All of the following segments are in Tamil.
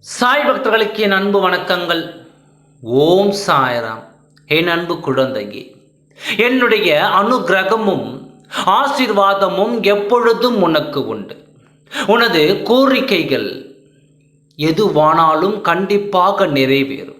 சாய் பக்தர்களுக்கு என் அன்பு வணக்கங்கள். ஓம் சாய்ராம். என் அன்பு குழந்தையே என்னுடைய அனுகிரகமும் ஆசீர்வாதமும் எப்பொழுதும் உனக்கு உண்டு. உனது கோரிக்கைகள் எதுவானாலும் கண்டிப்பாக நிறைவேறும்.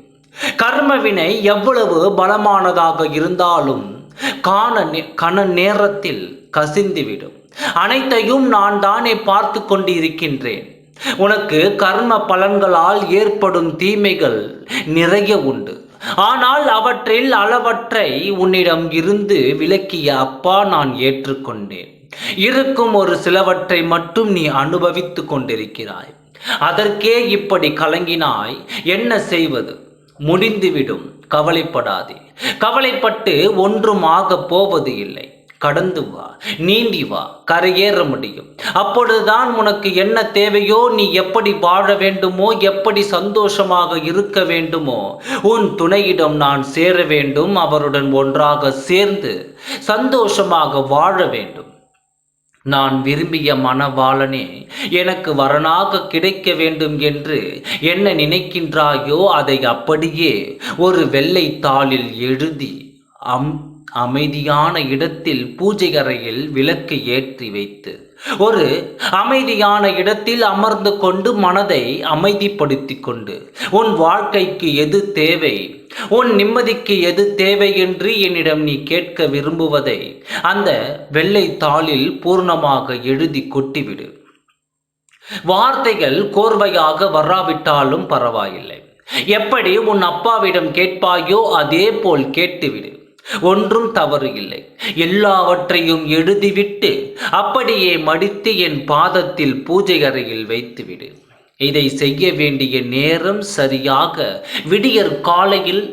கர்மவினை எவ்வளவு பலமானதாக இருந்தாலும் காண நே- கண நேரத்தில் கசிந்துவிடும். அனைத்தையும் நான் தானே பார்த்து கொண்டிருக்கின்றேன். உனக்கு கர்ம பலன்களால் ஏற்படும் தீமைகள் நிறைய உண்டு. ஆனால் அவற்றில் அளவற்றை உன்னிடம் இருந்து விலக்கிய அப்பா நான் ஏற்றுக்கொண்டேன். இருக்கும் ஒரு சிலவற்றை மட்டும் நீ அனுபவித்துக் கொண்டிருக்கிறாய். அதற்கே இப்படி கலங்கினாய். என்ன செய்வது? முடிந்துவிடும். கவலைப்படாதே. கவலைப்பட்டு ஒன்றும் ஆகப் போவது இல்லை. கடந்து வா. நீந்தி வா. கரையேற முடியும். அப்பொழுதுதான் உனக்கு என்ன தேவையோ நீ எப்படி வாழ வேண்டுமோ எப்படி சந்தோஷமாக இருக்க வேண்டுமோ உன் துணையிடம் நான் சேர வேண்டும். அவருடன் ஒன்றாக சேர்ந்து சந்தோஷமாக வாழ வேண்டும். நான் விரும்பிய மணவாளனே எனக்கு வரனாக கிடைக்க வேண்டும் என்று என்ன நினைக்கின்றாயோ அதை அப்படியே ஒரு வெள்ளை தாளில் எழுதி அம் அமைதியான இடத்தில் பூஜை அறையில் விளக்கு ஏற்றி வைத்து ஒரு அமைதியான இடத்தில் அமர்ந்து கொண்டு மனதை அமைதிப்படுத்திக் கொண்டு உன் வாழ்க்கைக்கு எது தேவை உன் நிம்மதிக்கு எது தேவை என்று என்னிடம் நீ கேட்க விரும்புவதை அந்த வெள்ளை தாளில் பூர்ணமாக எழுதி கொட்டிவிடு. வார்த்தைகள் கோர்வையாக வராவிட்டாலும் பரவாயில்லை. எப்படி உன் அப்பாவிடம் கேட்பாயோ அதே போல் கேட்டுவிடு. ஒன்றும் தவறு இல்லை. எல்லாவற்றையும் எழுதிவிட்டு அப்படியே மடித்து என் பாதத்தில் பூஜை அறையில் வைத்துவிடு. இதை செய்ய வேண்டிய நேரம் சரியாக விடியற் காலையில்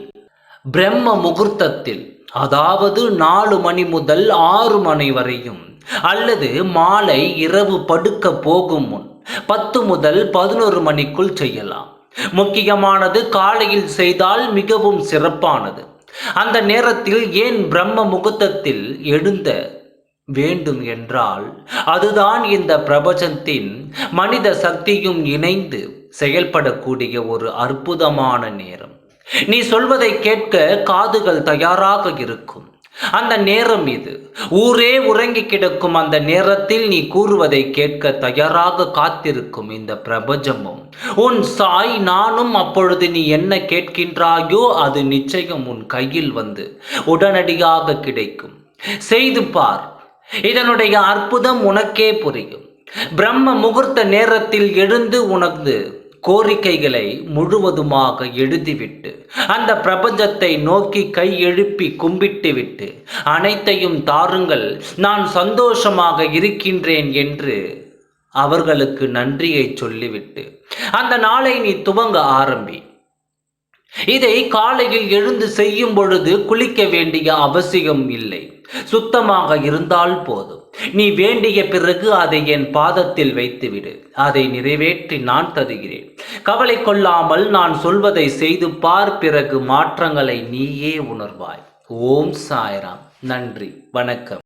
பிரம்ம முகூர்த்தத்தில் அதாவது நாலு மணி முதல் ஆறு மணி வரையும் அல்லது மாலை இரவு படுக்க போகும் முன் பத்து முதல் பதினொரு மணிக்குள் செய்யலாம். முக்கியமானது காலையில் செய்தால் மிகவும் சிறப்பானது. அந்த நேரத்தில் ஏன் பிரம்ம முகூர்த்தத்தில் எழுந்த வேண்டும் என்றால் அதுதான் இந்த பிரபஞ்சத்தின் மனித சக்தியும் இணைந்து செயல்படக்கூடிய ஒரு அற்புதமான நேரம். நீ சொல்வதை கேட்க காதுகள் தயாராக இருக்கும். அந்த நேரம் இது. ஊரே உறங்கி கிடக்கும் அந்த நேரத்தில் நீ கூறுவதை கேட்க தயாராக காத்திருக்கும் இந்த பிரபஞ்சமும். உன் சாய் நானும் அப்பொழுது நீ என்ன கேட்கின்றாயோ அது நிச்சயம் உன் கையில் வந்து உடனடியாக கிடைக்கும். செய்து பார். இதனுடைய அற்புதம் உனக்கே புரியும். பிரம்ம முகூர்த்த நேரத்தில் எழுந்து உனக்கு கோரிக்கைகளை முழுவதுமாக எழுதிவிட்டு அந்த பிரபஞ்சத்தை நோக்கி கை எழுப்பி கும்பிட்டு விட்டு அனைத்தையும் தாருங்கள் நான் சந்தோஷமாக இருக்கின்றேன் என்று அவர்களுக்கு நன்றியை சொல்லிவிட்டு அந்த நாளை நீ துவங்க ஆரம்பி. இதை காலையில் எழுந்து செய்யும் பொழுது குளிக்க வேண்டிய அவசியம் இல்லை. சுத்தமாக இருந்தால் போதும். நீ வேண்டிய பிறகு அதை என் பாதத்தில் வைத்துவிடு. அதை நிறைவேற்றி நான் தருகிறேன். கவலை கொள்ளாமல் நான் சொல்வதை செய்து பார் பிறகு மாற்றங்களை நீயே உணர்வாய். ஓம் சாய்ராம். நன்றி. வணக்கம்.